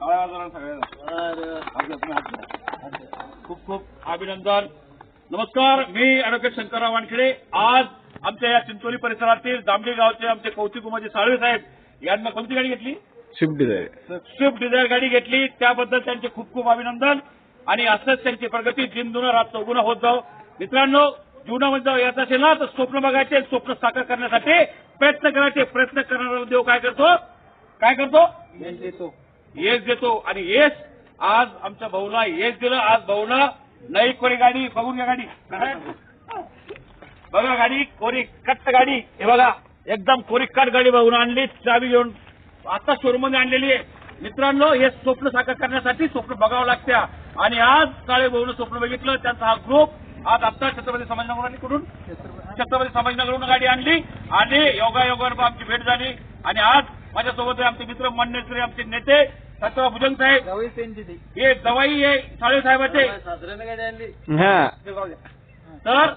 सगळ्यांना. खूप खूप अभिनंदन. नमस्कार मी अॅडव्होकेट शंकरराव वानखेडे. आज आमच्या या चिंचोली परिसरातील जांभे गावचे आमचे कौतिक उमाजी साळवे साहेब यांना कोणती गाडी घेतली? स्विफ्ट डिझायर स्विफ्ट डिझायर गाडी घेतली. त्याबद्दल त्यांचे खूप खूप अभिनंदन. आणि असंच त्यांची प्रगती दिन दुना रात चौगुणा होत जाऊ मित्रांनो जीवनामध्ये जेव्हा येत असेल ना तर स्वप्न बघायचे स्वप्न साकार करण्यासाठी प्रयत्न करायचे. प्रयत्न करणारा देव काय करतो? काय करतो? येस देतो आणि येस आज आमच्या भाऊला येस दिलं आज भाऊला नाही कोरी गाडी बघून घ्या गाडी. बघा गाडी कोरी कट गाडी. हे बघा एकदम कोरी कट गाडी बघून आणली चावी घेऊन. आता शोरूममध्ये आणलेली आहे. मित्रांनो हे स्वप्न साकार करण्यासाठी स्वप्न बघावं लागत्या आणि आज काळे भाऊनं स्वप्न बघितलं त्यांचा हा ग्रुप आज आता छत्रपती समाजनगराकडून छत्रपती समाजनगरहून गाडी आणली. आणि योगायोगावर आमची भेट झाली. आणि आज माझ्यासोबत आहे आमचे मित्र मान्यश्री आमचे नेते सत्रा भुजंग साहेब. हे दवाई आहे साळे साहेबाचे. हा. तर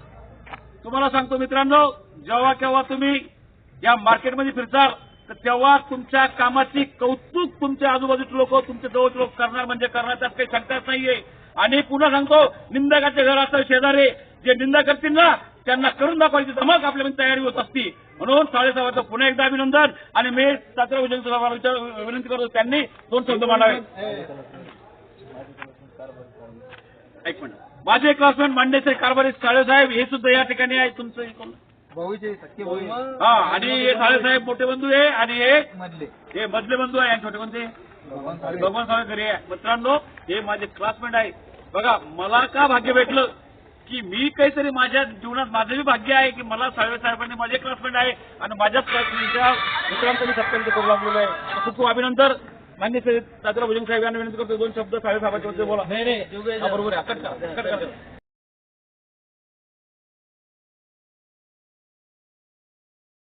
तुम्हाला सांगतो मित्रांनो जेव्हा केव्हा तुम्ही या मार्केटमध्ये फिरताल तर तेव्हा तुमच्या कामाची कौतुक तुमचे आजूबाजूचे लोक तुमचे जवळचे लोक करणार म्हणजे करणार त्यात काही शंकाच नाहीये. आणि पुन्हा सांगतो निंदकाचे घर असं शेजारी जे निंदा करतील ना त्यांना करून दाखवायची धमक आपल्यामध्ये तयारी होत असती. म्हणून साडेसावाचं पुन्हा एकदा अभिनंदन आणि मी सातरा विनंती करतो त्यांनी दोन शब्द मांडावे. एक मिनिट. माझे क्लासमेट मांडेचे कारभारी साहेब हे सुद्धा या ठिकाणी आहे. तुमचं हे हा आणि हे साहेब मोठे बंधू आहे आणि हे मधले. हे मधले बंधू आहे छोटे कोणते भगवान साहेब घरी आहे. मित्रांनो हे माझे क्लासमेट आहे. बघा मला का भाग्य भेटलं? की मी काहीतरी माझ्या जीवनात माझं बी भाग्य आहे की मला साळवे साहेबांनी माझे क्लासमेट आहे आणि माझ्याच क्लासमेटच्या मित्रांचं मी सत्कार करू लागलेलो आहे. खूप खूप अभिनंदन. मान्य दादरा भुजंग साहेब यांना विनंती करतो दोन शब्द साळवे साहेबांच्या बोला. नाही नाही बरोबर आहे.